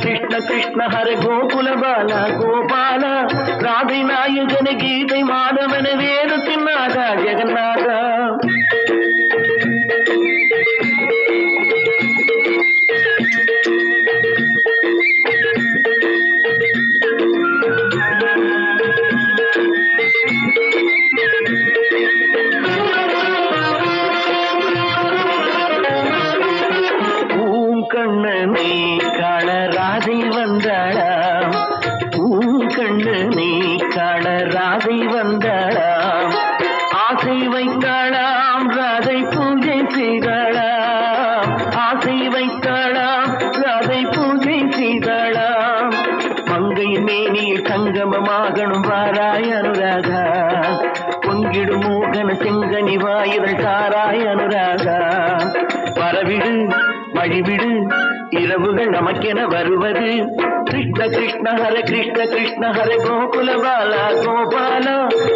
கிருஷ்ண ஹர கோகுல பால கோபால ராதை நாயகன கீதை மாதவன வேதத்தின் நாதா ஜெகநாதா வைத்தாளாம் ராதை பூஜை செய்தாளாம் ஆசை வைத்தாளாம் ராதை பூஜை செய்தாளாம் மங்கை மேனியில் சங்கமமாகணும் வாராய் அனுராகா பொங்கிடும் மூகன செங்கனி வாயுதல் தாராய் அனுராகா பரவிடு வழிவிடு இரவுகள் நமக்கென வருவது. கிருஷ்ண கிருஷ்ண ஹர கிருஷ்ண கிருஷ்ண ஹர கோகுல பாலா கோபால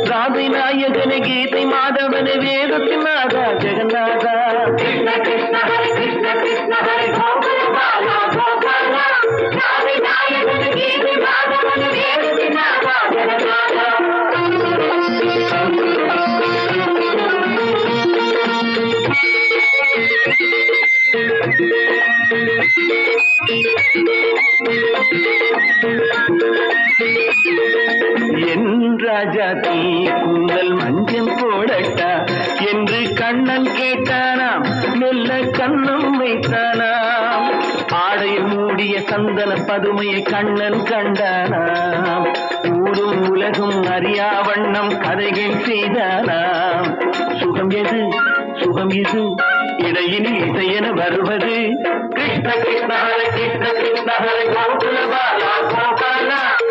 ராதை நாயகன கீதை மாதவன வேதத்தின் நாதா ஜெகநாதா கிருஷ்ண கிருஷ்ண ஹரே கிருஷ்ண கிருஷ்ண ஹரே கோகுல பாலா கோபால ராதை நாயகன கீதை மாதவன வேதத்தினாதா ஜெகநாதா என் ராஜா தீ கூந்தல் மஞ்சள் போடட்டா? என்று கண்ணன் கேட்டானாம். மெல்ல கண்ணம் வைத்தானாம். ஆடையில் மூடிய சந்தன பதுமையை கண்ணன் கண்டானாம். ஊரும் உலகும் அறியா வண்ணம் கதைகள் செய்தானாம். சுகம் எது? சுகம் எது? இடையினில் இசையென வருவது. கிருஷ்ண கிருஷ்ண ஹர கிருஷ்ண கிருஷ்ண ஹர. கோகுல பாலா.